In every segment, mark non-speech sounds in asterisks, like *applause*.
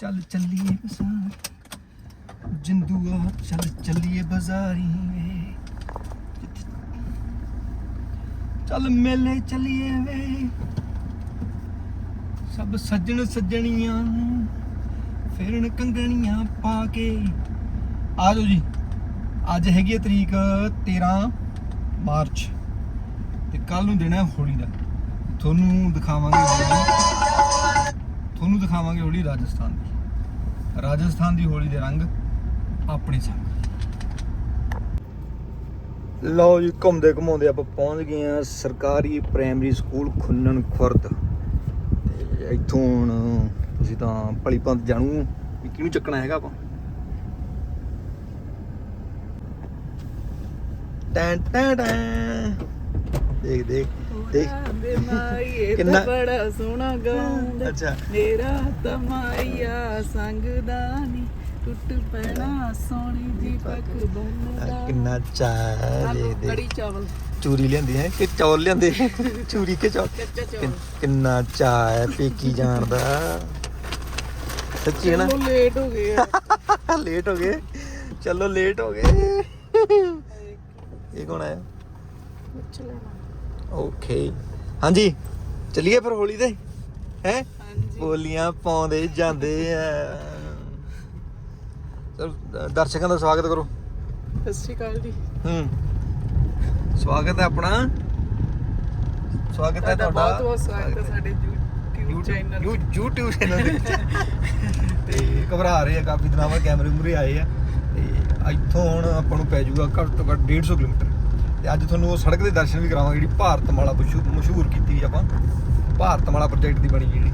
ਚੱਲ ਚੱਲੀਏ ਬਾਜ਼ਾਰ। ਜਿੰਦੂਆ ਚੱਲ ਚੱਲੀਏ ਬਾਜ਼ਾਰੀ। ਵੇ ਚੱਲ ਮੇਲੇ ਚੱਲੀਏ ਵੇ। ਸਭ ਸੱਜਣ ਸੱਜਣੀਆਂ ਫਿਰਨ ਕੰਗਣੀਆਂ ਪਾ ਕੇ। ਆਜੋ ਜੀ। ਅੱਜ ਹੈਗੀ ਹੈ ਤਰੀਕ 13 ਮਾਰਚ। ਤੇ ਕੱਲ ਨੂੰ ਦੇਣਾ ਹੈ ਹੋਲੀ ਦਾ। ਤੁਹਾਨੂੰ ਦਿਖਾਵਾਂਗੇ ਤੁਹਾਨੂੰ ਦਿਖਾਵਾਂਗੇ ਹੋਲੀ ਰਾਜਸਥਾਨ ਦੀ। ਰਾਜਸਥਾਨ ਦੀ ਹੋਲੀ ਦੇ ਰੰਗ ਆਪਣੇ ਸੰਗ। ਲਓ ਜੀ, ਘੁੰਮਦੇ ਘੁਮਾਉਂਦੇ ਆਪਾਂ ਪਹੁੰਚ ਗਏ ਆ ਸਰਕਾਰੀ ਪ੍ਰਾਇਮਰੀ ਸਕੂਲ ਖੁੰਨਣ ਖੁਰਦ। ਤੇ ਇੱਥੋਂ ਹੁਣ ਤੁਸੀਂ ਤਾਂ ਭਲੀ ਪੰਤ ਜਾਣੂ ਵੀ ਕਿਹਨੂੰ ਚੱਕਣਾ ਹੈਗਾ ਆਪਾਂ। ਟੈਂ ਟੈਂ ਟੈਂ। ਦੇਖ ਦੇਖ। ਦੇਖ ਕਿੰਨਾ ਕਿੰਨਾ- ਬੜਾ ਸੋਹਣਾ ਗਾਉਂਦਾ। ਅੱਛਾ। ਮੇਰਾ ਤਮਾਈਆ ਸੰਗਦਾ ਨੀ। ਟੁੱਟ ਪੈਣਾ ਸੋਹਣੀ ਦੀ ਪੱਕ ਬੰਨਦਾ। ਕਿੰਨਾ ਚਾਹ ਦੇ ਦੇ ਕੜੀ ਚਾਵਲ। ਚੂਰੀ ਲਿਆਂਦੀ ਹੈ ਕਿ ਚੌਲ ਲਿਆਂਦੇ? ਚੂਰੀ ਕੇ ਚੌਲ? ਕਿੰਨ- ਚਾਹ ਹੈ ਪੇਕੀ ਜਾਣ ਦਾ। ਸੱਚੀ ਹੈ ਨਾ? ਲੇਟ ਹੋ ਗਏ ਲੇਟ *laughs* ਹੋ ਗਏ। ਚਲੋ ਲੇਟ ਹੋ ਗਏ। ਇਹ ਕੌਣ ਆਇਆ? ਪੁੱਛ ਲੈਣਾ। ਓਕੇ ਹਾਂਜੀ ਚੱਲੀਏ ਫਿਰ ਹੋਲੀ ਤੇ? ਹੈ? ਬੋਲੀਆਂ ਪਾਉਂਦੇ ਜਾਂਦੇ ਆ। ਚਲ ਦਰਸ਼ਕਾਂ ਦਾ ਸਵਾਗਤ ਕਰੋ। ਸਤਿ ਸ਼੍ਰੀ ਅਕਾਲ ਜੀ। ਹੂੰ। ਸਵਾਗਤ ਹੈ ਆਪਣਾ। ਸਵਾਗਤ ਹੈ ਤੁਹਾਡਾ ਬਹੁਤ ਬਹੁਤ ਸਵਾਗਤ ਹੈ ਸਾਡੇ YouTube ਚੈਨਲ YouTube ਚੈਨਲ ਦੇ ਤੇ ਘਬਰਾ ਰਹੇ ਆ ਕਾਫੀ ਦਿਨਾਂ ਬਾਅਦ ਕੈਮਰੇ ਮੁਰੇ ਆਏ ਆ। ਤੇ ਇੱਥੋਂ ਹੁਣ ਆਪਾਂ ਨੂੰ ਪੈ ਜਾਊਗਾ ਘੱਟ ਤੋਂ ਘੱਟ 150 ਕਿਲੋਮੀਟਰ। ਤੇ ਅੱਜ ਤੁਹਾਨੂੰ ਉਹ ਸੜਕ ਦੇ ਦਰਸ਼ਨ ਵੀ ਕਰਾਵਾਂਗੇ, ਜਿਹੜੀ ਭਾਰਤਮਾਲਾ ਮਸ਼ਹੂਰ ਮਸ਼ਹੂਰ ਕੀਤੀ ਆਪਾਂ। ਭਾਰਤਮਾਲਾ ਪ੍ਰੋਜੈਕਟ ਦੀ ਬਣੀ ਜਿਹੜੀ।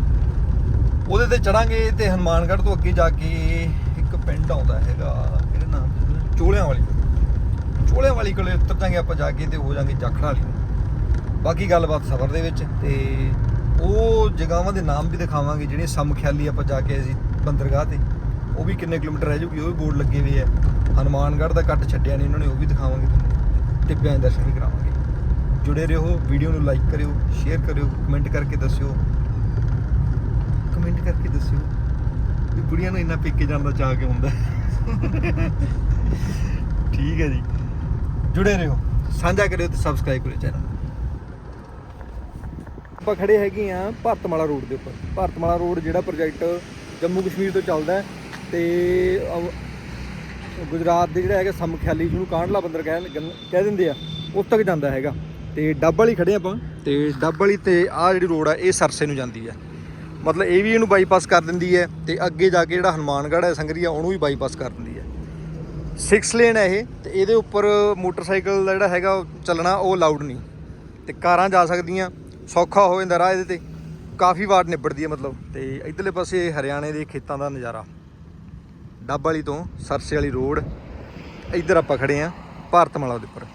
ਉਹਦੇ ਤੇ ਚੜਾਂਗੇ ਤੇ ਹਨੂਮਾਨਗੜ੍ਹ ਤੋਂ ਅੱਗੇ ਜਾ ਕੇ ਇੱਕ ਪਿੰਡ ਆਉਂਦਾ ਹੈਗਾ, ਇਹਦਾ ਨਾਮ ਚੋਲਿਆਂ ਵਾਲੀ ਚੋਲਿਆਂ ਵਾਲੀ ਕੋਲੇ ਉਤਰ ਜਾਂਗੇ ਆਪਾਂ ਜਾ ਕੇ ਤੇ ਹੋ ਜਾਾਂਗੇ ਜਾਖੜਾ ਵਾਲੀ ਨੂੰ। ਬਾਕੀ ਗੱਲਬਾਤ ਸਫ਼ਰ ਦੇ ਵਿੱਚ ਤੇ ਉਹ ਜਗ੍ਹਾਵਾਂ ਦੇ ਨਾਮ ਵੀ ਦਿਖਾਵਾਂਗੇ ਜਿਹੜੀਆਂ ਸਮਖਿਆਲੀ ਆਪਾਂ ਜਾ ਕੇ ਅਸੀਂ ਬੰਦਰਗਾਹ ਤੇ। ਉਹ ਵੀ ਕਿੰਨੇ ਕਿਲੋਮੀਟਰ ਰਹਿ ਜੂਗੀ, ਉਹ ਵੀ ਬੋਰਡ ਲੱਗੇ ਹੋਏ ਆ। ਹਨੂਮਾਨਗੜ੍ਹ ਦਾ ਕੱਟ ਛੱਡਿਆ ਨਹੀਂ ਉਹਨਾਂ ਨੇ, ਉਹ ਵੀ ਦਿਖਾਵਾਂਗੇ ਟਿੱਬਿਆਂ ਦੇ ਦਰਸ਼ਨ ਵੀ ਕਰਾਵਾਂਗੇ। ਜੁੜੇ ਰਹੋ ਵੀਡੀਓ ਨੂੰ ਲਾਈਕ ਕਰਿਓ ਸ਼ੇਅਰ ਕਰਿਓ ਕਮੈਂਟ ਕਰਕੇ ਦੱਸਿਓ। ਕਮੈਂਟ ਕਰਕੇ ਦੱਸਿਓ ਵੀ ਕੁੜੀਆਂ ਨੂੰ ਇੰਨਾ ਪੇਕੇ ਜਾਣ ਦਾ ਚਾਹ ਕਿਉਂ ਹੁੰਦਾ? ਠੀਕ ਹੈ ਜੀ। ਜੁੜੇ ਰਹੋ, ਸਾਂਝਾ ਕਰਿਓ ਤੇ ਸਬਸਕ੍ਰਾਈਬ ਕਰਿਓ ਚੈਨਲ ਆਪਾਂ ਖੜੇ ਹੈਗੇ ਆ ਭਾਰਤਮਾਲਾ ਰੋਡ ਦੇ ਉੱਪਰ। ਭਾਰਤਮਾਲਾ ਰੋਡ ਜਿਹੜਾ ਪ੍ਰੋਜੈਕਟ ਜੰਮੂ ਕਸ਼ਮੀਰ ਤੋਂ ਚੱਲਦਾ ਹੈ ਤੇ ਗੁਜਰਾਤ ਦੇ ਜਿਹੜਾ ਹੈਗਾ ਸਮਖਿਆਲੀ ਜਿਹਨੂੰ ਕਾਂਡਲਾ ਬੰਦਰ ਕਹਿ ਗੰ- ਕਹਿ ਦਿੰਦੇ ਆ, ਉਸ ਤੱਕ ਜਾਂਦਾ ਹੈਗਾ। ਤੇ ਡੱਬ ਵਾਲੀ ਖੜੇ ਆਪਾਂ, ਤੇ ਡੱਬ ਵਾਲੀ ਤੇ ਆਹ ਜਿਹੜੀ ਰੋਡ ਆ, ਇਹ ਸਰਸੇ ਨੂੰ ਜਾਂਦੀ ਆ। ਮਤਲਬ ਇਹ ਵੀ ਇਹਨੂੰ ਬਾਈਪਾਸ ਕਰ ਦਿੰਦੀ ਹੈ ਤੇ ਅੱਗੇ ਜਾ ਕੇ ਜਿਹੜਾ ਹਨੂਮਾਨਗੜ੍ਹ ਹੈ, ਸੰਗਰੀਆ, ਉਹਨੂੰ ਵੀ ਬਾਈਪਾਸ ਕਰ ਦਿੰਦੀ ਹੈ 6 ਲੇਨ ਹੈ ਇਹ, ਤੇ ਇਹਦੇ ਉੱਪਰ ਮੋਟਰਸਾਈਕਲ ਦਾ ਜਿਹੜਾ ਹੈਗਾ ਚੱਲਣਾ, ਉਹ ਅਲਾਉਡ ਨਹੀਂ। ਤੇ ਕਾਰਾਂ ਜਾ ਸਕਦੀਆਂ, ਸੌਖਾ ਹੋ ਜਾਂਦਾ ਰਾਹ ਇਹਦੇ ਤੇ। ਕਾਫੀ ਵਾਰ ਨਿਬੜਦੀ ਹੈ ਮਤਲਬ, ਤੇ ਇਧਰਲੇ ਪਾਸੇ ਹਰਿਆਣੇ ਦੇ ਖੇਤਾਂ ਦਾ ਨਜ਼ਾਰਾ। ਡੱਬ ਵਾਲੀ ਤੋਂ ਸਰਸੇ ਵਾਲੀ ਰੋਡ। ਇੱਧਰ ਆਪਾਂ ਖੜੇ ਆ ਭਾਰਤਮਾਲਾ ਦੇ ਉੱਪਰ।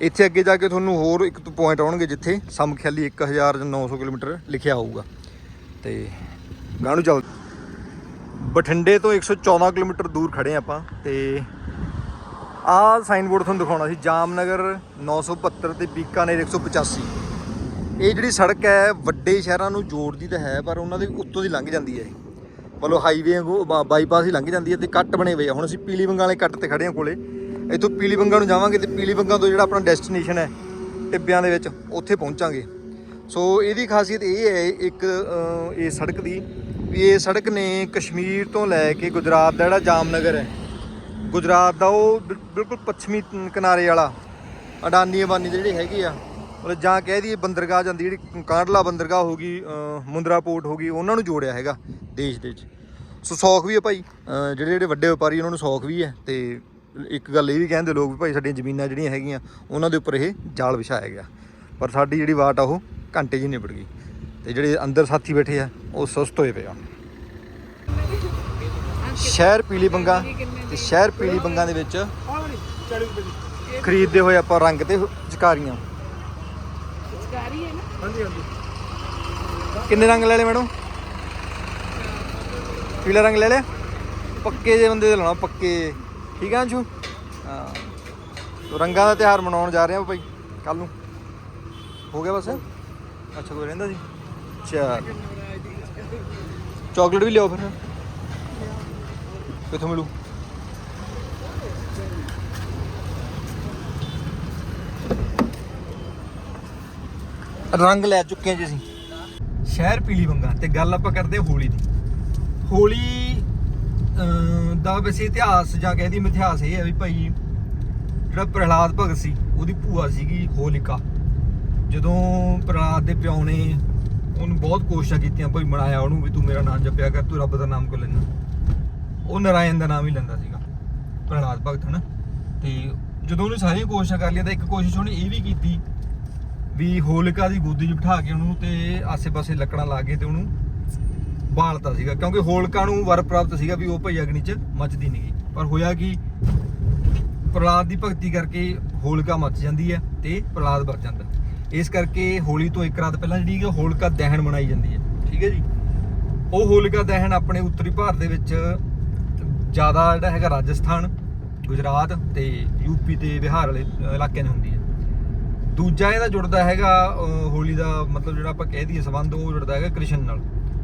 ਇੱਥੇ ਅੱਗੇ ਜਾ ਕੇ ਤੁਹਾਨੂੰ ਹੋਰ ਇੱਕ ਪੁਆਇੰਟ ਆਉਣਗੇ ਜਿੱਥੇ ਸਮਖਿਆਲੀ 1900 ਕਿਲੋਮੀਟਰ ਲਿਖਿਆ ਹੋਊਗਾ। ਤੇ ਗਾਣੂ ਚੱਲ ਬਠਿੰਡੇ ਤੋਂ 114 ਕਿਲੋਮੀਟਰ ਦੂਰ ਖੜੇ ਆ ਆਪਾਂ ਤੇ ਆਹ ਸਾਈਨ ਬੋਰਡ ਤੁਹਾਨੂੰ ਦਿਖਾਉਣਾ ਸੀ, ਜਾਮਨਗਰ 972 ਤੇ ਬੀਕਾਨੇਰ 185 ਇਹ ਜਿਹੜੀ ਸੜਕ ਹੈ, ਵੱਡੇ ਸ਼ਹਿਰਾਂ ਨੂੰ ਜੋੜਦੀ ਤਾਂ ਹੈ, ਪਰ ਉਹਨਾਂ ਦੇ ਉੱਤੋਂ ਦੀ ਲੰਘ ਜਾਂਦੀ ਹੈ ਇਹ ਮਤਲਬ ਹਾਈਵੇ ਵਾਂਗੂ ਬਾ- ਬਾਈਪਾਸ ਹੀ ਲੰਘ ਜਾਂਦੀ ਹੈ ਤੇ ਕੱਟ ਬਣੇ ਹੋਏ ਆ। ਹੁਣ ਅਸੀਂ ਪੀਲੀ ਬੰਗਾਂ ਵਾਲੇ ਕੱਟ ਤੇ ਖੜੇ ਹਾਂ ਕੋਲੇ। ਇੱਥੋਂ ਪੀਲੀ ਬੰਗਾਂ ਨੂੰ ਜਾਵਾਂਗੇ ਤੇ ਪੀਲੀ ਬੰਗਾਂ ਤੋਂ ਜਿਹੜਾ ਆਪਣਾ ਡੈਸਟੀਨੇਸ਼ਨ ਹੈ ਟਿੱਬਿਆਂ ਦੇ ਵਿੱਚ ਉੱਥੇ ਪਹੁੰਚਾਂਗੇ। ਸੋ ਇਹਦੀ ਖਾਸੀਅਤ ਇਹ ਹੈ ਇੱਕ ਅ, ਇਹ ਸੜਕ ਦੀ ਵੀ ਇਹ ਸੜਕ ਨੇ ਕਸ਼ਮੀਰ ਤੋਂ ਲੈ ਕੇ ਗੁਜਰਾਤ ਦਾ ਜਿਹੜਾ ਜਾਮਨਗਰ ਹੈ ਗੁਜਰਾਤ ਦਾ ਉਹ ਬਿਲ- ਬਿਲਕੁਲ ਪੱਛਮੀ ਕਿਨਾਰੇ ਵਾਲਾ ਅਡਾਨੀ ਅਬਾਨੀ ਦੇ ਜਿਹੜੇ ਹੈਗੇ ਆ ਮਤਲਬ ਜਾਂ ਕਹਿ ਦਈਏ ਬੰਦਰਗਾਹ ਜਾਂਦੀ ਜਿਹੜੀ ਕਾਂਡਲਾ ਬੰਦਰਗਾਹ ਹੋ ਗਈ ਮੁੰਦਰਾ ਪੋਰਟ ਹੋ ਗਈ, ਉਹਨਾਂ ਨੂੰ ਜੋੜਿਆ ਹੈਗਾ ਦੇਸ਼ ਦੇ ਵਿੱਚ। ਸੋ ਸੌਖ ਵੀ ਹੈ ਭਾਈ। ਜਿਹੜੇ ਜਿਹੜੇ ਵੱਡੇ ਵਪਾਰੀ ਉਹਨਾਂ ਨੂੰ ਸੌਖ ਵੀ ਹੈ ਤੇ ਇੱਕ ਗੱਲ ਇਹ ਵੀ ਕਹਿੰਦੇ ਲੋਕ ਵੀ ਭਾਈ ਸਾਡੀਆਂ ਜ਼ਮੀਨਾਂ ਜਿਹੜੀਆਂ ਹੈਗੀਆਂ, ਉਹਨਾਂ ਦੇ ਉੱਪਰ ਇਹ ਜਾਲ ਵਿਛਾਇਆ ਗਿਆ। ਪਰ ਸਾਡੀ ਜਿਹੜੀ ਵਾਟ ਆ, ਉਹ ਘੰਟੇ 'ਚ ਹੀ ਨਿਬੜ ਗਈ। ਤੇ ਜਿਹੜੇ ਅੰਦਰ ਸਾਥੀ ਬੈਠੇ ਆ, ਉਹ ਸੁਸਤ ਹੋਏ ਪਏ ਆ। ਸ਼ਹਿਰ ਪੀਲੀ ਬੰਗਾ ਤੇ ਸ਼ਹਿਰ ਪੀਲੀ ਬੰਗਾ ਦੇ ਵਿੱਚ ਖਰੀਦਦੇ ਹੋਏ ਆਪਾਂ ਰੰਗ ਤੇ ਚਕਾਰੀਆਂ ਸਰਕਾਰੀ ਹੈ ਨਾ। ਹਾਂਜੀ ਹਾਂਜੀ। ਕਿੰਨੇ ਰੰਗ ਲੈ ਲਏ ਮੈਡਮ? ਪੀਲਾ ਰੰਗ ਲੈ ਲਿਆ? ਪੱਕੇ ਜੇ ਬੰਦੇ ਦੇ ਲਾਉਣਾ ਪੱਕੇ। ਠੀਕ ਆ ਅੰਸ਼ੂ? ਹਾਂ। ਤੋ ਰੰਗਾਂ ਦਾ ਤਿਉਹਾਰ ਮਨਾਉਣ ਜਾ ਰਹੇ ਆ ਭਾਈ ਕੱਲ ਨੂੰ। ਹੋ ਗਿਆ ਬਸ? ਅੱਛਾ ਕੋਈ ਰਹਿੰਦਾ ਸੀ? ਚਲ ਚਾਕਲੇਟ ਵੀ ਲਿਆਓ ਫਿਰ। ਕਿੱਥੋਂ ਮਿਲੂ? ਰੰਗ ਲੈ ਚੁੱਕੇ ਹਾਂ ਜੀ ਅਸੀਂ। ਸ਼ਹਿਰ ਪੀਲੀ ਬੰਗਾ ਤੇ ਗੱਲ ਆਪਾਂ ਕਰਦੇ ਹਾਂ ਹੋਲੀ ਦੀ। ਹੋਲੀ ਦਾ ਵੈਸੇ ਇਤਿਹਾਸ ਜਾਂ ਕਹਿੰਦੀ ਇਤਿਹਾਸ ਇਹ ਹੈ ਵੀ ਭਾਈ ਜਿਹੜਾ ਪ੍ਰਹਲਾਦ ਭਗਤ ਸੀ, ਉਹਦੀ ਭੂਆ ਸੀਗੀ ਹੋਲਿਕਾ। ਜਦੋਂ ਪ੍ਰਹਲਾਦ ਦੇ ਪਿਓ ਨੇ ਉਹਨੂੰ ਬਹੁਤ ਕੋਸ਼ਿਸ਼ਾਂ ਕੀਤੀਆਂ, ਭਾਈ ਮਨਾਇਆ ਉਹਨੂੰ ਵੀ ਤੂੰ ਮੇਰਾ ਨਾਮ ਜਪਿਆ ਕਰ, ਤੂੰ ਰੱਬ ਦਾ ਨਾਮ ਕੋ ਲੈਂਦਾ? ਉਹ ਨਰਾਇਣ ਦਾ ਨਾਮ ਹੀ ਲੈਂਦਾ ਸੀਗਾ, ਪ੍ਰਹਲਾਦ ਭਗਤ, ਹਨਾ? ਤੇ ਜਦੋਂ ਉਹਨੇ ਸਾਰੀਆਂ ਕੋਸ਼ਿਸ਼ਾਂ ਕਰ ਲਈਆਂ ਤਾਂ ਇੱਕ ਕੋਸ਼ਿਸ਼ ਉਹਨੇ ਇਹ ਵੀ ਕੀਤੀ ਵੀ ਹੋਲਿਕਾ ਦੀ ਗੋਦੀ 'ਚ ਬਿਠਾ ਕੇ ਉਹਨੂੰ ਤੇ ਆਸੇ-ਪਾਸੇ ਲੱਕੜਾਂ ਲਾ ਕੇ ਤੇ ਉਹਨੂੰ ਬਾਲਤਾ ਸੀਗਾ। ਕਿਉਂਕਿ ਹੋਲਿਕਾ ਨੂੰ ਵਰ ਪ੍ਰਾਪਤ ਸੀਗਾ ਵੀ ਉਹ ਭਈ ਅਗਨੀ 'ਚ ਮੱਚਦੀ ਨਹੀਂ ਗਈ ਪਰ ਹੋਇਆ ਕਿ? ਪ੍ਰਲਾਦ ਦੀ ਭਗਤੀ ਕਰਕੇ ਹੋਲਿਕਾ ਮੱਚ ਜਾਂਦੀ ਹੈ ਤੇ ਪ੍ਰਹਲਾਦ ਵਰ ਜਾਂਦਾ। ਇਸ ਕਰਕੇ ਹੋਲੀ ਤੋਂ ਇੱਕ ਰਾਤ ਪਹਿਲਾਂ ਜਿਹੜੀ ਹੈ ਹੋਲਿਕਾ ਦਹਨ ਮਨਾਈ ਜਾਂਦੀ ਹੈ। ਠੀਕ ਹੈ ਜੀ? ਉਹ ਹੋਲਿਕਾ ਦਹਨ ਆਪਣੇ ਉੱਤਰੀ ਭਾਰਤ ਦੇ ਵਿੱਚ ਜ਼ਿਆਦਾ ਜਿਹੜਾ ਹੈਗਾ ਰਾਜਸਥਾਨ, ਗੁਜਰਾਤ ਤੇ ਯੂਪੀ ਤੇ ਬਿਹਾਰ ਵਾਲੇ ਇਲਾਕਿਆਂ 'ਚ ਹੁੰਦੀ ਹੈ। ਦੂਜਾ ਇਹਦਾ ਜੁੜਦਾ ਹੈਗਾ ਹੋਲੀ ਦਾ ਮਤਲਬ ਜਿਹੜਾ ਆਪਾਂ ਕਹਿ ਦਈਏ ਸੰਬੰਧ, ਉਹ ਜੁੜਦਾ ਹੈਗਾ ਕ੍ਰਿਸ਼ਨ ਨਾਲ।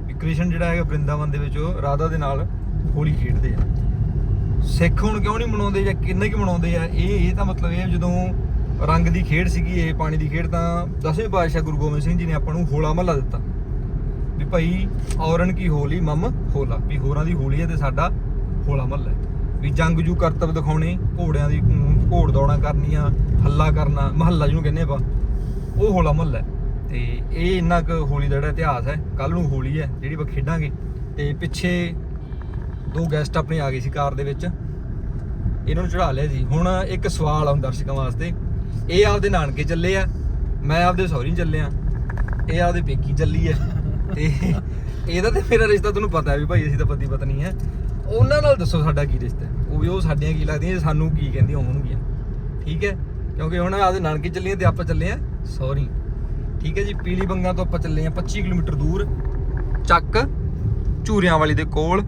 ਵੀ ਕ੍ਰਿਸ਼ਨ ਜਿਹੜਾ ਹੈਗਾ ਬ੍ਰਿੰਦਾਵਨ ਦੇ ਵਿੱਚ ਉਹ ਰਾਧਾ ਦੇ ਨਾਲ ਹੋਲੀ ਖੇਡਦੇ ਆ। ਸਿੱਖ ਹੁਣ ਕਿਉਂ ਨਹੀਂ ਮਨਾਉਂਦੇ ਜਾਂ ਕਿੰਨੇ ਕਿ ਮਨਾਉਂਦੇ ਆ, ਇਹ ਇਹ ਤਾਂ ਮਤਲਬ ਇਹ ਜਦੋਂ ਰੰਗ ਦੀ ਖੇਡ ਸੀਗੀ ਇਹ, ਪਾਣੀ ਦੀ ਖੇਡ, ਤਾਂ ਦਸਵੇਂ ਪਾਤਸ਼ਾਹ ਗੁਰੂ ਗੋਬਿੰਦ ਸਿੰਘ ਜੀ ਨੇ ਆਪਾਂ ਨੂੰ ਹੋਲਾ ਮਹੱਲਾ ਦਿੱਤਾ। ਵੀ ਭਾਈ, ਔਰਨ ਕੀ ਹੋਲੀ, ਮਮ ਹੋਲਾ। ਵੀ ਹੋਰਾਂ ਦੀ ਹੋਲੀ ਹੈ ਤੇ ਸਾਡਾ ਹੋਲਾ ਮਹੱਲਾ ਵੀ ਜੰਗ ਜੂ ਕਰਤਬ ਦਿਖਾਉਣੇ, ਘੋੜਿਆਂ ਦੀ ਘੋੜ ਦੌੜਾਂ ਕਰਨੀਆਂ, ਹੱਲਾ ਕਰਨਾ, ਮਹੱਲਾ ਜਿਹਨੂੰ ਕਹਿੰਦੇ ਆਪਾਂ, ਉਹ ਹੋਲਾ ਮਹੱਲਾ ਤੇ ਇਹ ਇੰਨਾ ਕੁ ਹੋਲੀ ਦਾ ਜਿਹੜਾ ਇਤਿਹਾਸ ਹੈ ਕੱਲ ਨੂੰ ਹੋਲੀ ਹੈ, ਜਿਹੜੀ ਆਪਾਂ ਖੇਡਾਂਗੇ। ਤੇ ਪਿੱਛੇ ਦੋ ਗੈਸਟ ਆਪਣੇ ਆ ਗਏ ਸੀ ਕਾਰ ਦੇ ਵਿੱਚ। ਇਹਨਾਂ ਨੂੰ ਚੜਾ ਲਿਆ ਸੀ। ਹੁਣ ਇੱਕ ਸਵਾਲ ਆ ਦਰਸ਼ਕਾਂ ਵਾਸਤੇ। ਇਹ ਆਪਦੇ ਨਾਨਕੇ ਚੱਲੇ ਆ, ਮੈਂ ਆਪਦੇ ਸਹੁਰੀ ਚੱਲੇ ਆ ਇਹ ਆਪਦੇ ਪੇਕੀ ਚੱਲੀ ਆ। ਤੇ ਇਹਦਾ ਤੇ ਮੇਰਾ ਰਿਸ਼ਤਾ ਤੁਹਾਨੂੰ ਪਤਾ ਵੀ ਭਾਈ, ਅਸੀਂ ਤਾਂ ਪਤੀ ਪਤਨੀ ਹੈ ਉਹਨਾਂ ਨਾਲ ਦੱਸੋ ਸਾਡਾ ਕੀ ਰਿਸ਼ਤਾ ਹੈ। ਉਹ ਵੀ ਉਹ ਸਾਡੀਆਂ ਕੀ ਲੱਗਦੀਆਂ ਸਾਨੂੰ ਕੀ ਕਹਿੰਦੀਆਂ ਹੋਣਗੀਆਂ। ਠੀਕ ਹੈ? ਕਿਉਂਕਿ ਹੁਣ ਆਪਦੇ ਨਾਨਕੇ ਚੱਲੇ ਆ ਤੇ ਆਪਾਂ ਚੱਲੇ ਆ ਸੌਰੀ ਠੀਕ ਹੈ ਜੀ? ਪੀਲੀ ਬੰਗਾ ਤੋਂ ਆਪਾਂ ਚੱਲੇ ਆ 25 ਕਿਲੋਮੀਟਰ ਦੂਰ। ਚੱਕ ਝੂਰਿਆਂ ਵਾਲੀ ਦੇ ਕੋਲ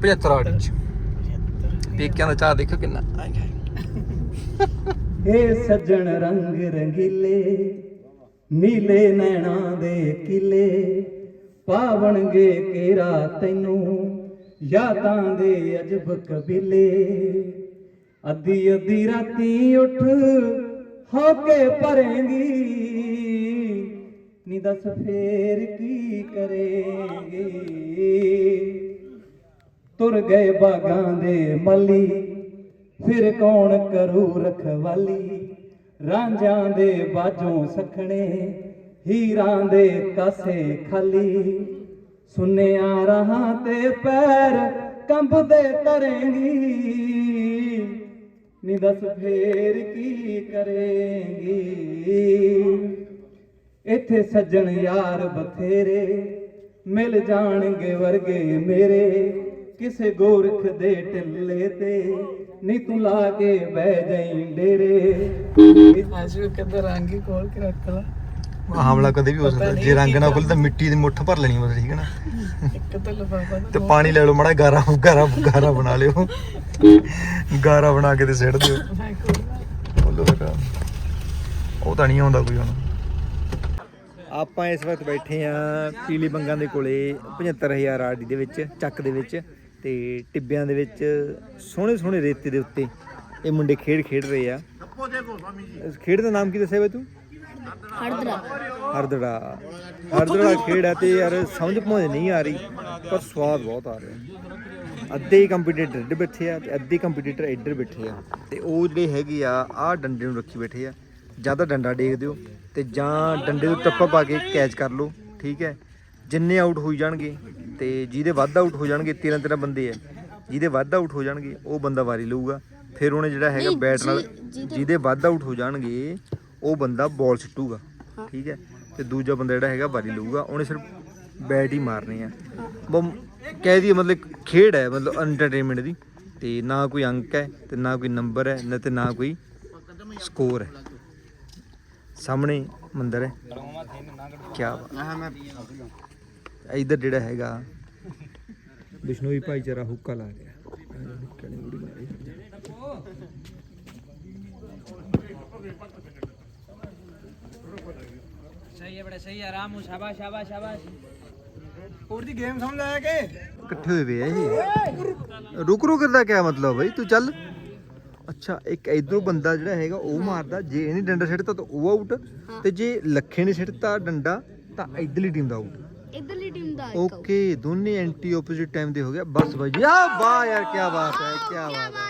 75 ਆੜੀ ਚ ਪੇਕਿਆਂ ਦਾ ਚਾਹ ਦੇਖੋ ਕਿੰਨਾ। ਏ ਸੱਜਣ ਰੰਗ ਰੰਗੀਲੇ ਨੀਲੇ ਨੈਣਾ ਦੇ ਕਿਲੇ ਪਾਵਣਗੇ ਕੇਰਾ ਤੈਨੂੰ। ਯਾਦਾਂ ਦੇ ਅਜਬ ਕਬੀਲੇ। ਅੱਧੀ ਅੱਧੀ ਰਾਤੀ ਉੱਠ ਹੋ ਕੇ ਭਰੇਂਗੀ ਨੀ ਦੱਸ ਫੇਰ ਕੀ ਕਰੇਗੀ। ਤੁਰ ਗਏ ਬਾਗਾਂ ਦੇ ਮਲੀ, ਫਿਰ ਕੌਣ ਕਰੂ ਰਖਵਾਲੀ? ਰਾਂਝਾਂ ਦੇ ਬਾਜੋਂ ਸਖਣੇ, ਹੀਰਾਂ ਦੇ ਕਾਸੇ ਖਾਲੀ। ਸੁਨਿਆ ਰਹਾਂ ਤੇ ਪੈਰ ਕੰਬਦੇ ਤਰੇਂਗੀ। ਨੀ ਦੱਸ ਫੇਰ ਕੀ ਕਰੇਂਗੀ। ਇੱਥੇ ਸੱਜਣ ਯਾਰ ਬਥੇਰੇ, ਮਿਲ ਜਾਣਗੇ ਵਰਗੇ ਮੇਰੇ। ਕਿਸੇ ਗੋਰਖ ਦੇ ਟਿੱਲੇ ਤੇ ਨੀ ਤੂੰ ਲਾ ਕੇ ਬਹਿ ਜਾਈਂ ਡੇਰੇ। ਅੱਜ ਵੀ ਕਦੇ ਰੰਗ ਕੇ ਰੱਖ ਲਾ। ਆਮਲਾ ਕਦੇ ਵੀ ਹੋ ਸਕਦਾ। ਜੇ ਰੰਗ ਨਾ ਖੁੱਲੇ ਤਾਂ ਮਿੱਟੀ ਦੀ ਮੁੱਠ ਭਰ ਲੈਣੀ ਮਤਲਬ ਠੀਕ ਹੈ ਨਾ? ਇੱਕ ਤਾਂ ਲਫਾਫਾ ਤੇ ਪਾਣੀ ਲੈ ਲਓ ਮੜਾ ਗਾਰਾ ਗਾਰਾ ਗਾਰਾ ਬਣਾ ਲਿਓ। ਗਾਰਾ ਬਣਾ ਕੇ ਤੇ ਸਿੱਟ ਦਿਓ। ਬੋਲੋ ਫਿਰ ਉਹ ਤਾਂ ਨਹੀਂ ਆਉਂਦਾ ਕੋਈ ਹੁਣ। ਆਪਾਂ ਇਸ ਵਕਤ ਬੈਠੇ ਆ ਪੀਲੀ ਬੰਗਾਂ ਦੇ ਕੋਲੇ 75000 ਆਰਡੀ ਦੇ ਵਿੱਚ ਚੱਕ ਦੇ ਵਿੱਚ ਤੇ ਟਿੱਬਿਆਂ ਦੇ ਵਿੱਚ ਸੋਹਣੇ ਸੋਹਣੇ ਰੇਤੇ ਦੇ ਉੱਤੇ ਇਹ ਮੁੰਡੇ ਖੇਡ ਖੇਡ ਰਹੇ ਆ। ਇਸ ਖੇਡ ਦਾ ਨਾਮ ਕੀ ਦੱਸਿਆ ਬਈ ਤੂੰ? ਹਰਦਰਾ ਹਰਦੜਾ ਹਰਦੜਾ ਖੇਡ ਹੈ ਤੇ ਯਾਰ ਸਮਝ ਪਹੁੰਚ ਨਹੀਂ ਆ ਰਹੀ ਪਰ ਸਵਾਦ ਬਹੁਤ ਆ ਰਿਹਾ। ਅੱਧੇ ਹੀ ਕੰਪੀਟੀਟਰ ਇੱਧਰ ਬੈਠੇ ਆ ਤੇ ਅੱਧੇ ਕੰਪੀਟੀਟਰ ਇੱਧਰ ਬੈਠੇ ਆ। ਤੇ ਉਹ ਜਿਹੜੇ ਹੈਗੇ ਆ ਆਹ ਡੰਡੇ ਨੂੰ ਰੱਖੀ ਬੈਠੇ ਆ। ਜਾਂ ਤਾਂ ਡੰਡਾ ਡੇਗ ਦਿਓ ਤੇ ਜਾਂ ਡੰਡੇ ਨੂੰ ਟੱਪਾ ਪਾ ਕੇ ਕੈਚ ਕਰ ਲਓ ਠੀਕ ਹੈ? ਜਿੰਨੇ ਆਊਟ ਹੋਈ ਜਾਣਗੇ ਤੇ ਜਿਹਦੇ ਵੱਧ ਆਊਟ ਹੋ ਜਾਣਗੇ 13 13 ਬੰਦੇ ਆ। ਜਿਹਦੇ ਵੱਧ ਆਊਟ ਹੋ ਜਾਣਗੇ ਉਹ ਬੰਦਾ ਵਾਰੀ ਲਊਗਾ। ਫਿਰ ਉਹਨੇ ਜਿਹੜਾ ਹੈਗਾ ਬੈਟ ਨਾਲ ਜਿਹਦੇ ਵੱਧ ਆਊਟ ਹੋ ਜਾਣਗੇ ਉਹ ਬੰਦਾ ਬਾਲ ਸਿੱਟੂਗਾ ਠੀਕ ਹੈ? ਤੇ ਦੂਜਾ ਬੰਦਾ ਜਿਹੜਾ ਹੈਗਾ ਵਾਰੀ ਲਊਗਾ ਉਹਨੇ ਸਿਰਫ ਬੈਟ ਹੀ ਮਾਰਨੇ ਆ। ਬ ਕਹਿ ਦਈਏ ਮਤਲਬ ਖੇਡ ਹੈ ਮਤਲਬ ਐਂਟਰਟੇਨਮੈਂਟ ਦੀ ਤੇ ਨਾ ਕੋਈ ਅੰਕ ਹੈ ਤੇ ਨਾ ਕੋਈ ਨੰਬਰ ਹੈ ਨਾ ਤੇ ਨਾ ਕੋਈ ਸਕੋਰ ਹੈ। ਸਾਹਮਣੇ ਮੰਦਰ ਹੈ। ਕੀ ਇਧਰ ਜਿਹੜਾ ਹੈਗਾ ਬਿਸ਼ਨੋਈ ਭਾਈਚਾਰਾ ਹੁੱਕਾ ਲਾ ਰਿਹਾ। ਸਹੀ ਹੋਏ ਵੇ ਇਹ। ਰੁਕ ਰੁਕ ਕਰਦਾ ਕਿਆ ਮਤਲਬ ਬਈ ਤੂੰ ਚੱਲ। ਅੱਛਾ ਇੱਕ ਇਧਰੋਂ ਬੰਦਾ ਜਿਹੜਾ ਹੈਗਾ ਉਹ ਮਾਰਦਾ। ਜੇ ਇਹਨੇ ਡੰਡਾ ਛੱਡਤਾ ਤਾਂ ਉਹ ਆਊਟ ਤੇ ਜੇ ਲੱਖੇ ਨੇ ਛੱਡਤਾ ਡੰਡਾ ਤਾਂ ਇਧਰਲੀ ਟੀਮ ਦਾ ਆਊਟ ਇਧਰਲੀ ਟੀਮ ਦਾ ਓਕੇ ਦੋਨੇ ਐਂਟੀ ਆਪੋਜ਼ਿਟ ਟਾਈਮ ਦੇ ਹੋ ਗਿਆ ਬਸ ਭਾਈ ਆ ਵਾਹ ਯਾਰ ਕੀ ਬਾਤ ਹੈ ਕੀ ਬਾਤ ਹੈ।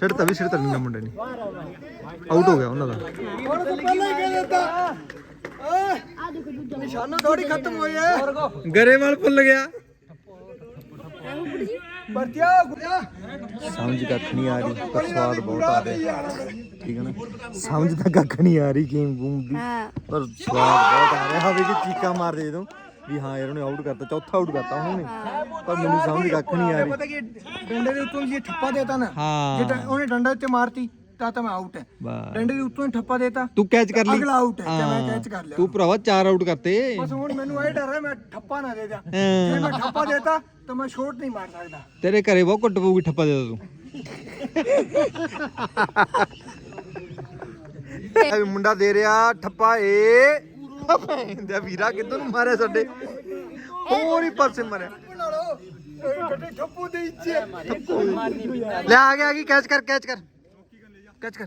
ਸਿੱਟਤਾ ਵੀ ਸਿੱਟਤਾ ਨਹੀਂ ਮੁੰਡੇ ਨੇ। ਆਊਟ ਹੋ ਗਿਆ ਉਹਨਾਂ ਦਾ। ਹੁਣ ਤਾਂ ਪਹਿਲਾਂ ਹੀ ਕਹਿ ਦਿੱਤਾ ਆ ਦੇਖੋ ਦੂਜਾ ਨਿਸ਼ਾਨਾ ਥੋੜੀ ਖਤਮ ਹੋਇਆ ਗਰੇਵਾਲ ਭੁੱਲ ਗਿਆ। ਵਰਤਿਆ ਗੁਰਿਆ ਸਮਝ ਕੱਖ ਨਹੀਂ ਆ ਰਹੀ ਪਰ ਸਵਾਦ ਬਹੁਤ ਆ ਰਿਹਾ। ਠੀਕ ਹੈ ਨਾ? ਸਮਝ ਤਾਂ ਕੱਖ ਨਹੀਂ ਆ ਰਹੀ ਗੇਮ ਗੂਮ ਦੀ ਪਰ ਸਵਾਦ ਬਹੁਤ ਆ ਰਿਹਾ। ਵੀ ਕਿ ਚੀਕਾਂ ਮਾਰ ਦੇ ਜਦੋਂ। ਵੀ ਹਾਂ ਯਾਰ ਉਹਨੇ ਆਊਟ ਕਰਤਾ ਚੌਥਾ ਆਊਟ ਕਰਤਾ ਉਹਨੇ ਪਰ ਮੈਨੂੰ ਸਮਝ ਕੱਖ ਨਹੀਂ ਆ ਰਹੀ। ਪਤਾ ਕੀ ਡੰਡੇ ਦੇ ਉੱਤੋਂ ਜੇ ਠੱਪਾ ਦੇਤਾ ਨਾ ਹਾਂ। ਜੇ ਡ- ਉਹਨੇ ਡੰਡਾ ਤੇ ਮਾਰਤੀ ਤਾਂ ਤਾਂ ਮੈਂ ਆਊਟ ਹੈ। ਡੰਡੇ ਦੇ ਉੱਤੋਂ ਹੀ ਠੱਪਾ ਦੇਤਾ ਤੂੰ ਕੈਚ ਕਰ ਲਈ। ਅਗਲਾ ਆਊਟ ਹੈ ਤੇ ਮੈਂ। ਕੈਚ ਕਰ ਲਿਆ। ਤੂੰ ਭਰਾਵਾ ਚਾਰ ਆਊਟ ਕਰਤੇ। ਬਸ ਹੁਣ ਮੈਨੂੰ ਇਹ ਡਰ ਹੈ ਮੈਂ ਠੱਪਾ ਨਾ ਦੇ ਦਿਆਂ। ਜੇ ਮੈਂ ਠੱਪਾ ਦੇਤਾ ਤਾਂ ਮੈਂ ਸ਼ੋਟ ਨਹੀਂ ਮਾਰ ਸਕਦਾ। ਤੇਰੇ ਘਰੇ ਬਹੁਤ ਕੁੱਟ ਪਊਗੀ ਠੱਪਾ ਦੇ ਦੋ ਤੂੰ। ਇਹ ਮੁੰਡਾ ਦੇ ਰਿਹਾ ਠੱਪਾ ਏ। ਦਾ ਵੀਰਾ ਕਿੱਧਰ ਨੂੰ ਮਾਰਿਆ ਸਾਡੇ? ਹੋਰ ਹੀ ਪਾਸੇ ਮਾਰਿਆ। ਠੱਪੂ ਦੇ ਇੱਚੇ ਲੈ ਆ ਗਿਆ ਆ ਗਈ ਕੈਚ ਕਰ ਕੈਚ ਕਰ। ਕੈਚ ਕਰ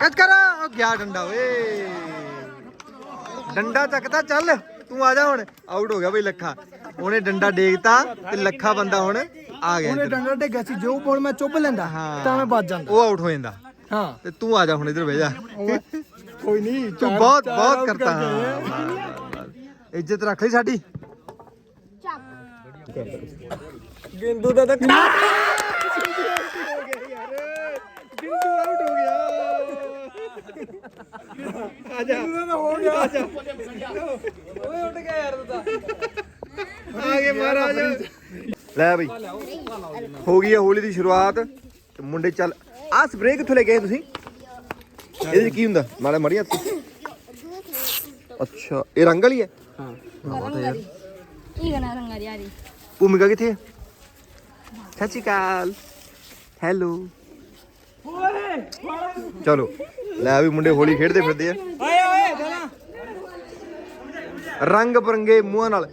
ਕੈਚ ਕਰ। ਉਹ ਗਿਆ ਡੰਡਾ ਓਏ। ਡੰਡਾ ਚੱਕਦਾ ਚੱਲ। ਤੂੰ ਆ ਜਾ ਹੁਣ। ਆਊਟ ਹੋ ਗਿਆ ਬਈ ਲੱਖਾ। ਉਹਨੇ ਡੰਡਾ ਡੇਗਤਾ ਤੇ ਲੱਖਾ ਬੰਦਾ ਹੁਣ ਆ ਗਿਆ ਉਹਨੇ। ਡੰਡਾ ਡੇਗਾ ਸੀ ਜੋ ਬੋਲ ਮੈਂ ਚੁੱਪ ਲੈਂਦਾ ਹਾਂ। ਤਾਂ ਮੈਂ ਬਚ ਜਾਂਦਾ। ਉਹ ਆਊਟ ਹੋ ਜਾਂਦਾ। ਹਾਂ। ਤੇ ਤੂੰ ਆ ਜਾ ਹੁਣ ਇੱਧਰ ਬਹਿ ਜਾ। ਕੋਈ ਨਹੀਂ ਤੂੰ ਬਹੁਤ ਬਹੁਤ ਕਰਤਾ। ਇੱਜ਼ਤ ਰੱਖ ਲਈ ਸਾਡੀ। ਗਿੰਦੂ ਦਾ ਤਾਂ ਗਿੰਦੂ ਆਊਟ ਹੋ ਗਿਆ। ਆ ਜਾ। ਹੋ ਗਿਆ। ਓਏ ਉੱਡ ਗਿਆ ਯਾਰ ਤੂੰ ਤਾਂ। ਆ ਗਏ ਮਹਾਰਾਜ ਲੈ ਬਈ। ਹੋ ਗਈ ਹੈ ਹੋਲੀ ਦੀ ਸ਼ੁਰੂਆਤ। ਤੇ ਮੁੰਡੇ ਚੱਲ ਆ ਸਪਰੇਅ ਕਿੱਥੋਂ ਲੈ ਕੇ ਆਏ ਤੁਸੀਂ? ਇਹਦੇ ਚ ਕੀ ਹੁੰਦਾ? ਨਾਲੇ ਮੜੀ ਹੱਥ ਅੱਛਾ ਇਹ ਰੰਗ ਵਾਲੀ ਹੈ? ਹਾਂ। ਇਹ ਗਨਾ ਰੰਗਾ ਯਾਰੀ ਭੂਮਿਕਾ ਕਿੱਥੇ ਹੈ? ਸਤਿ ਸ਼੍ਰੀ ਅਕਾਲ। ਹੈਲੋ। ਚਲੋ ਲੈ ਵੀ ਮੁੰਡੇ ਹੋਲੀ ਖੇਡਦੇ ਫਿਰਦੇ ਆ। ਆਏ ਓਏ ਚਲਾ ਰੰਗ ਬਰੰਗੇ ਮੂੰਹਾਂ ਨਾਲ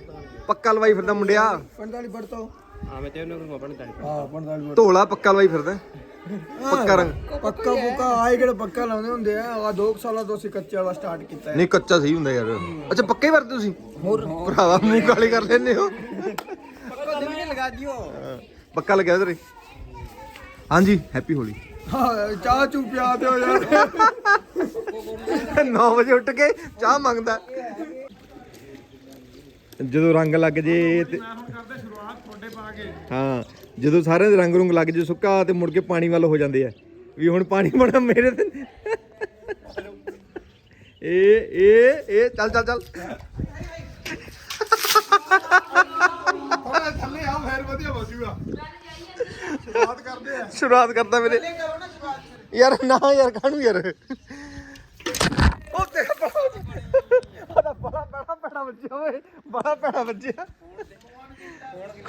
ਪੱਕਾ ਲਵਾਈ ਫਿਰਦਾ ਮੁੰਡਿਆ। 45 ਬੜ ਤੋਂ ਹਾਂ ਮੈਂ ਤੈਨੂੰ ਨੂੰ 45 ਹਾਂ 45 ਢੋਲਾ ਪੱਕਾ ਲਵਾਈ ਫਿਰਦਾ। ਪੱਕਾ ਰੰਗ। ਪੱਕਾ ਪੁੱਕਾ ਆਏ ਕਿਹੜੇ ਪੱਕਾ ਲਾਉਂਦੇ ਹੁੰਦੇ ਆ ਆ 2 ਸਾਲਾਂ ਤੋਂ ਅਸੀਂ ਕੱਚੇ ਵਾਲਾ ਸਟਾਰਟ ਕੀਤਾ ਹੈ। ਨਹੀਂ ਕੱਚਾ ਸਹੀ ਹੁੰਦਾ ਯਾਰ। ਅੱਛਾ ਪੱਕੇ ਵਰਤੇ ਤੁਸੀਂ? ਹੋਰ। ਭਰਾਵਾ ਮੂੰਹ ਕਾਲੇ ਕਰ ਲੈਨੇ ਹੋ। ਪੱਕਾ ਦਿਨ ਲਗਾ ਦਿਓ। ਪੱਕਾ ਲੱਗਿਆ ਤੇਰੇ ਹਾਂਜੀ ਹੈਪੀ ਹੋਲੀ। ਹਾਂ ਚਾਹ ਚੂ ਪਿਆ ਦਿਓ ਯਾਰ। 9 ਵਜੇ ਉੱਠ ਕੇ ਚਾਹ ਮੰਗਦਾ। ਜਦੋਂ ਰੰਗ ਲੱਗ ਜੇ ਤੇ ਹਾਂ ਜਦੋਂ ਸਾਰਿਆਂ ਦੇ ਰੰਗ ਰੁੰਗ ਲੱਗ ਜੇ ਸੁੱਕਾ ਤੇ ਮੁੜ ਕੇ ਪਾਣੀ ਵੱਲ ਹੋ ਜਾਂਦੇ ਆ। ਵੀ ਹੁਣ ਪਾਣੀ ਬਣਾ ਮੇਰੇ ਤੇ ਇਹ ਇਹ ਇਹ, ਚੱਲ ਚੱਲ ਚੱਲ। ਥੱਲੇ ਆ ਫੇਰ ਵਧੀਆ ਬਸੂਗਾ ਸ਼ੁਰੂਆਤ ਕਰਦੇ ਆ ਸ਼ੁਰੂਆਤ ਕਰਦਾ ਮੇਰੇ। ਯਾਰ, ਨਾ ਯਾਰ, ਕਾਹਨੂੰ ਯਾਰ? ਉਹ ਤੇਰਾ ਬੜਾ ਬੜਾ ਬੜਾ ਬੜਾ ਵੱਜਿਆ ਓਏ, ਬੜਾ ਭੈੜਾ ਵੱਜਿਆ।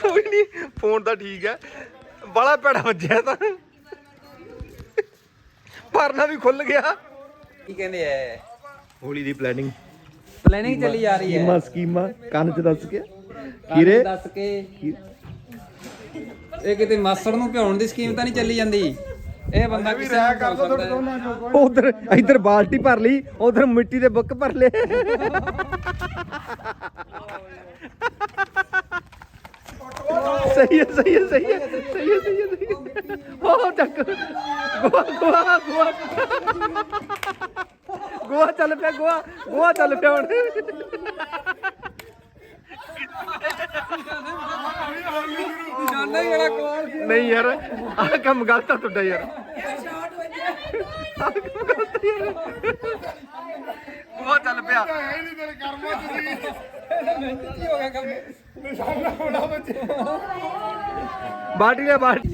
ਕੋਈ ਨਹੀਂ ਫੋਨ ਤਾਂ ਠੀਕ ਹੈ। ਬੜਾ ਭੈੜਾ ਵੱਜਿਆ ਤਾਂ। ਪਰਨਾ ਵੀ ਖੁੱਲ ਗਿਆ। ਕੀ ਕਹਿੰਦੇ ਐ? ਹੋਲੀ ਦੀ ਪਲੈਨਿੰਗ ਪਲੈਨਿੰਗ ਚੱਲੀ ਜਾ ਰਹੀ ਸਕੀਮਾਂ ਸਕੀਮਾਂ ਕੰਨ ਚ ਦੱਸ ਕੇ। ਕੀਰੇ? ਦੱਸ ਕੇ। ਇਹ ਕਿਤੇ ਮਾਸੜ ਨੂੰ ਭਿਉਣ ਦੀ ਸਕੀਮ ਤਾਂ ਨਹੀਂ ਚੱਲੀ ਜਾਂਦੀ? ਇਹ ਬੰਦਾ ਕਿਸੇ ਨੂੰ ਕਰ ਸਕਦਾ ਉਧਰ ਇੱਧਰ ਬਾਲਟੀ ਭਰ ਲਈ ਉਧਰ ਮਿੱਟੀ ਦੇ ਬੁੱਕ ਭਰ ਲਏ। *laughs* ਸਹੀ ਹੈ ਸਹੀ ਹੈ ਸਹੀ ਹੈ ਸਹੀ ਹੈ ਸਹੀ ਹੈ ਸਹੀ ਹੈ। ਹੋ ਚੱਕ। ਗੋਆ ਗੋਆ ਗੋਆ। ਗੋਆ ਚੱਲ ਪਿਆ ਗੋਆ ਗੋਆ ਚੱਲ ਪਿਆ ਹੁਣ। ਹੀ ਨਹੀਂ ਯਾਰ ਆਹ ਕੰਮ ਗਲਤ ਆ ਤੁਹਾਡਾ ਯਾਰ। ਆਹ ਕੰਮ ਗਲਤ ਆ ਯਾਰ। ਗੋਆ ਚੱਲ ਪਿਆ। ਬਾਲਟੀ ਲੈ ਬਾਲਟੀ।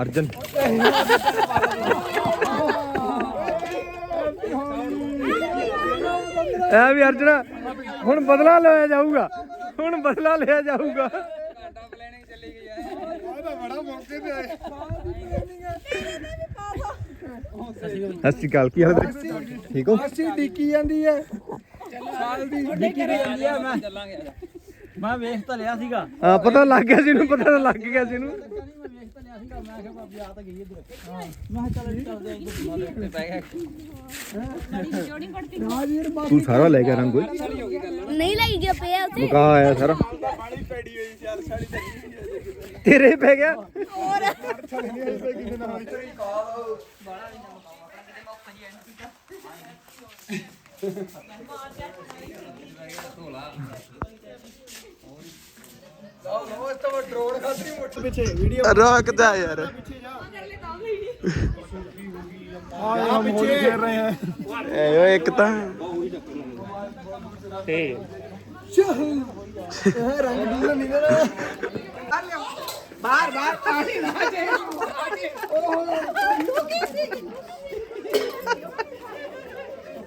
ਅਰਜਨ। ਐ ਵੀ ਅਰਜਨ ਹੁਣ ਬਦਲਾ ਲਿਆ ਜਾਊਗਾ। ਹੁਣ ਬਦਲਾ ਲਿਆ ਜਾਊਗਾ। ਪਲੈਨਿੰਗ ਚੱਲੀ ਗਈ ਐ ਬੜਾ ਮੌਕੇ ਤੇ ਆਏ। ਸਤਿ ਸ਼੍ਰੀ ਅਕਾਲ ਕੀ ਹਾਲ ਹੈ ਠੀਕ ਹੋ? ਅਸੀਂ ਡਿੱਕੀ ਜਾਂਦੀ ਹੈ। ਮੈਂ ਵੇਖ ਤਾਂ ਲਿਆ ਸੀਗਾ। ਹਾਂ ਪਤਾ ਲੱਗ ਗਿਆ ਸੀ ਇਹਨੂੰ ਪਤਾ ਤਾਂ ਲੱਗ ਗਿਆ ਸੀ ਇਹਨੂੰ। ਤੂੰ ਸਾਰਾ ਲੈ ਗਿਆ ਰੰਗ ਨਹੀਂ ਲਈ ਗਿਆ ਪਿਆ ਉੱਥੇ ਮੁਕਾ ਆਇਆ ਸਾਰਾ ਤੇਰੇ ਪੈ ਗਿਆ ਉਹ ਤਾਂ ਡਰੋਨ ਖਾਤਰੀ ਮੁੱਠ ਪਿੱਛੇ ਵੀਡੀਓ ਰੋਕਦਾ ਯਾਰ ਆ ਪਿੱਛੇ ਖੇਡ ਰਹੇ ਹੈ ਐ ਓਏ ਇੱਕ ਤਾਂ ਇਹ ਰੰਗ ਢੂਲਾ ਨਹੀਂ ਦੇਣਾ ਬਾਹਰ ਬਾਹਰ ਤਾੜੀ ਨਾ ਜੇ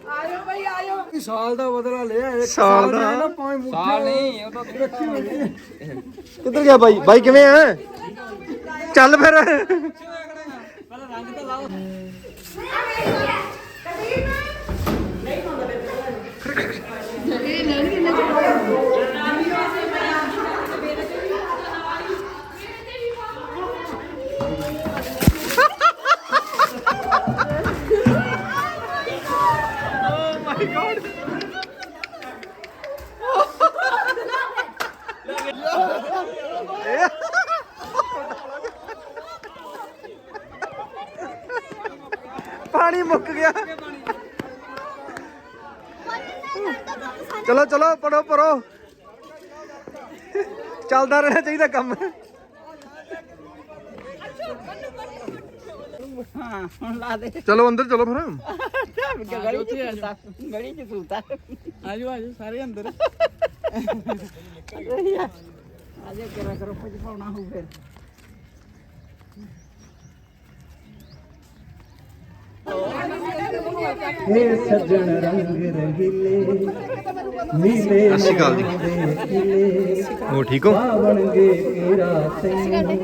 ਆਇਓ ਬਈ ਆਇਓ। ਇਹ ਸਾਲ ਦਾ ਬਦਲਾ ਲਿਆ ਇੱਕ ਸਾਲ ਦਾ? ਨਾ ਪੰਜ ਸਾਲ ਨਹੀਂ ਉਹ ਤਾਂ ਰੱਖੀ ਹੋਈ ਹੈ ਕਿੱਧਰ ਗਿਆ ਬਾਈ? ਬਾਈ ਕਿਵੇਂ ਆ? ਚੱਲ ਫਿਰ। ਪਾਣੀ ਮੁੱਕ ਗਿਆ ਚਲੋ ਚਲੋ ਪੜੋ ਪੜੋ। ਚੱਲਦਾ ਰਹਿਣਾ ਚਾਹੀਦਾ ਕੰਮ। ਹਾਂ ਹੁਣ ਲਾ ਦੇ। ਚਲੋ ਅੰਦਰ ਚਲੋ ਫਿਰ। ਗਲੀ ਚ ਸੂਤਾ ਗਲੀ ਚ ਸੂਤਾ। ਆਜੋ ਆਜੋ ਸਾਰੇ ਅੰਦਰ। ਆਜੋ ਕਿਹੜਾ ਕਰੋ ਕੁਝ ਪਾਉਣਾ ਹੋਊ ਫਿਰ। ਇਹ ਸੱਜਣ ਰੰਗ ਰਹੀਲੇ ਨੀਲੇ ਸਤਿ ਸ਼੍ਰੀ ਅਕਾਲ ਜੀ। ਦੇ ਹੋ ਠੀਕ ਹੋ? ਆਵਣਗੇ ਕੇਰਾ ਤੈਨੂੰ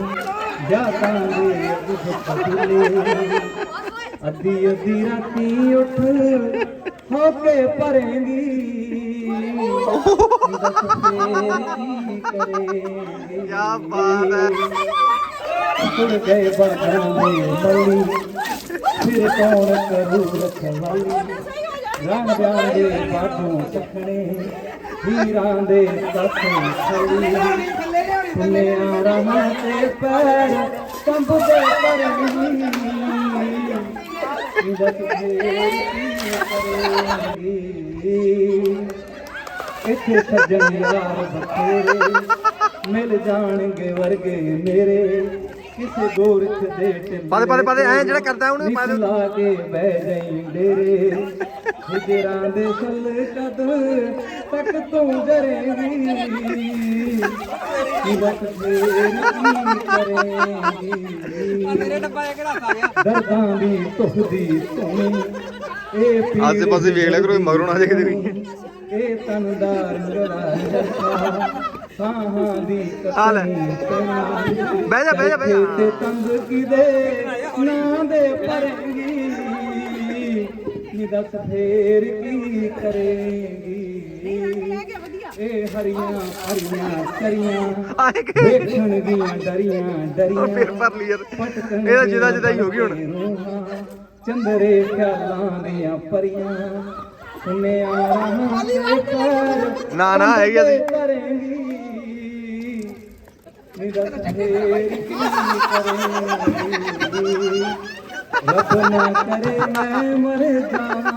ਜਾਤਾਂਗੇ ਦੁਖ ਪਤਲੇ ਅੱਧੀ ਅੱਧੀ ਰਾਤੀ ਉੱਠ ਹੋ ਕੇ ਭਰੇਂਗੀ ਦੱਸ ਫੇਰ ਕੀ ਕਰੇਂਗੀ ਕੀ ਬਾਤ ਹੈ ਸੁਣ ਗਏ ਬਾਗਾਂ ਦੇ ਮੱਲੀ। ਫਿਰ ਕੌਣ ਕਰੂ ਰਖਵਾਲੀ ਰੰਗ ਜਾਣਦੇ ਬਾਟੋਂ ਚੱਕਣੇ ਹੀਰਾਂ ਦੇ ਸਾਥੋਂ ਛਲੀ ਸੁਨਿਆ ਰਹਾਂ ਤੇ ਪੈਰ ਕੰਬਦੇ ਕਰਨੀ। ਨਿਦਕ ਫੇਰ ਕੀ ਕਰੇਂਗੀ। ਇੱਥੇ ਸੱਜਣ ਯਾਰ ਬਥੇਰੇ ਮਿਲ ਜਾਣਗੇ ਵਰਗੇ ਮੇਰੇ। ਕਿਸੇ ਗੋਰਖ ਦੇ ਟਿੱਲੇ ਪਾ ਦੇ, ਪਾ ਦੇ, ਪਾ ਦੇ, ਐਂ ਜਿਹੜਾ ਕਰਦਾ ਉਹਨੂੰ ਪਾ ਦੇ। ਨਿੱਤ ਲਾ ਕੇ ਬਹਿ ਜਾਈਂ ਡੇਰੇ। ਹਿਜਰਾਂ ਦੇ ਸੱਲ ਕਦ ਤੱਕ ਤੂੰ ਡਰੇਂਗੀ ਕਿਵਤ ਫੇਰ ਕੀ ਕਰੇਂਗੀ ਮੇਰੇ ਡੱਬਾ ਕਿਹੜਾ ਖਾ ਗਿਆ? ਦਰਦਾਂ ਦੀ ਤੁਹਦੀ ਧੂਣੀ ਇਹ ਪੀਰ ਆਸੇ ਪਾਸੇ ਵੇਖ ਲਿਆ ਕਰੋ, ਮਗਰੋਂ ਨਾ ਆ ਜਾਏ ਕਿਤੇ ਵੀ। ਇਹ ਤਨਦਾਰ ਗਲਾ ਜੱਟਾ ਸਾਹਾਂ ਦੀ ਆ ਲੈ। ਕਤਨੀ ਬਹਿ ਜਾ, ਬਹਿ ਜਾ, ਬਹਿ ਜਾ। ਤੇ ਤੰਗ ਕਿਦੇ ਨਾਂ ਦੇ ਪਰੇਂਗੀ ਨਿਦਸ ਫੇਰ ਕੀ ਕਰੇਂਗੀ? ਇਹ ਹਰੀਆਂ ਹਰੀਆਂ ਆਏ ਕਿ? ਵੇਖਣਗੀਆਂ ਡਰੀਆਂ ਡਰੀਆਂ। ਫਿਰ ਭਰ ਲਈ ਯਾਰ ਇਹਦਾ ਜਿਦਾ ਜਿਦਾ ਹੀ ਹੋ ਗਈ ਹੁਣ। ਚੰਦਰੇ ਖਿਆਲਾਂ ਦੀਆਂ ਪਰੀਆਂ ਰਾਹਾਂ ਪੈਰ ਨਾ, ਨਾ, ਹੈਗੀ ਸੀ। ਰੱਬ ਨਾ ਕਰੇ ਮੈਂ ਮਰ ਜਾਵਾਂ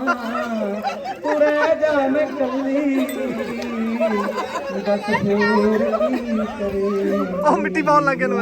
ਤੂੰ ਜਾ ਮੈਂ ਕੱਲੀ ਦੱਸ ਫੇਰ ਕੀ ਕਰੇਂਗੀ ਉਹ ਮਿੱਟੀ ਪਾਉਣ ਲੱਗ ਗਿਆ ਨੂੰ